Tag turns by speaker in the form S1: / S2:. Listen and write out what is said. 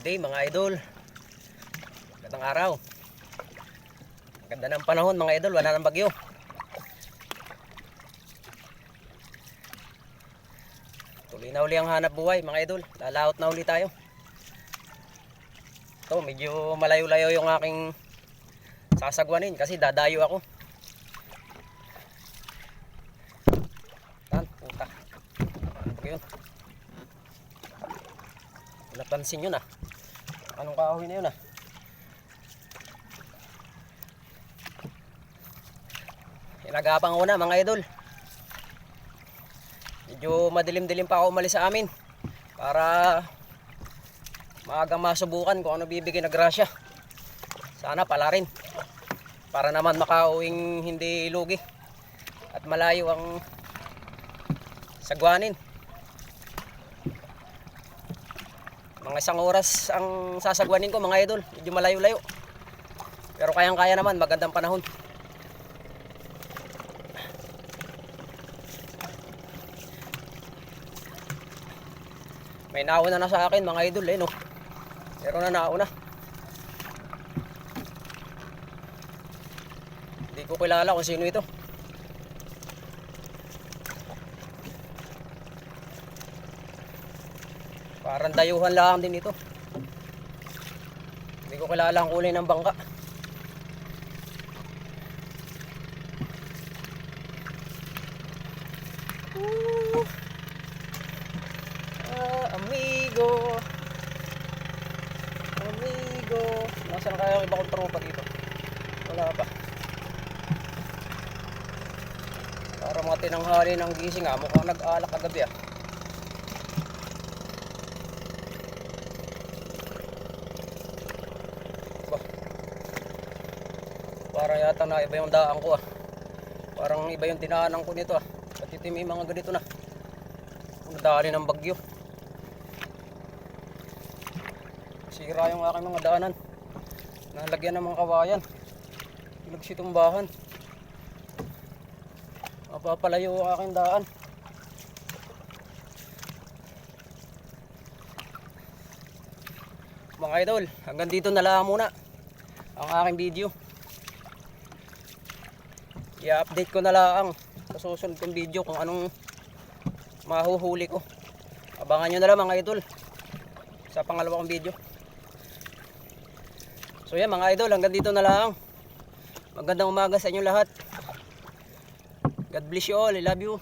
S1: Day mga idol. Magandang araw. Ganda ng panahon mga idol, wala nang bagyo. Tuloy na uli ang hanap buhay mga idol. Lalaot na uli tayo. Ito, medyo malayo-layo yung aking sasagwanin kasi dadayo ako. Tan, puta. Ano yun? Napansin yun ah. Anong kahoy na yun ah? Inagapang una mga idol. Medyo madilim-dilim pa ako umalis sa amin. Para maagang masubukan kung ano bibigyan na grasya. Sana pala rin. Para naman makauwing hindi lugi. At malayo ang sagwanin. Mga isang oras ang sasagwanin ko mga idol. Medyo malayo-layo. Pero kayang-kaya naman, magandang panahon. May nauna na sa akin mga idol eh no. Pero na nauna. Hindi ko kilala kung sino ito. Parang dayuhan lang din ito. Hindi ko kilala ang kulay ng bangka. Woo! Ah, amigo. Amigo. Nasaan kaya yung iba kong tropa dito? Wala pa. Para mga tinanghali ng gising ah. Mukhang nag-alak kagabi ah. Para yata na iba yung daan ko ah. Parang iba yung dinaanan ko nito ah. Pati may mga ganito na. Nadali ng bagyo. Sira yung aking mga daanan. Nalagyan ng mga kawayan. Nagsitumbahan. Mapapalayo ang aking daan. Mga idol, hanggang dito na lang muna ang aking video. I-update ko na lang sa susunod kong video kung anong mahuhuli ko. Abangan nyo na lang mga idol sa pangalawa kong video. So yan mga idol, hanggang dito na lang. Magandang umaga sa inyo lahat. God bless you all. I love you.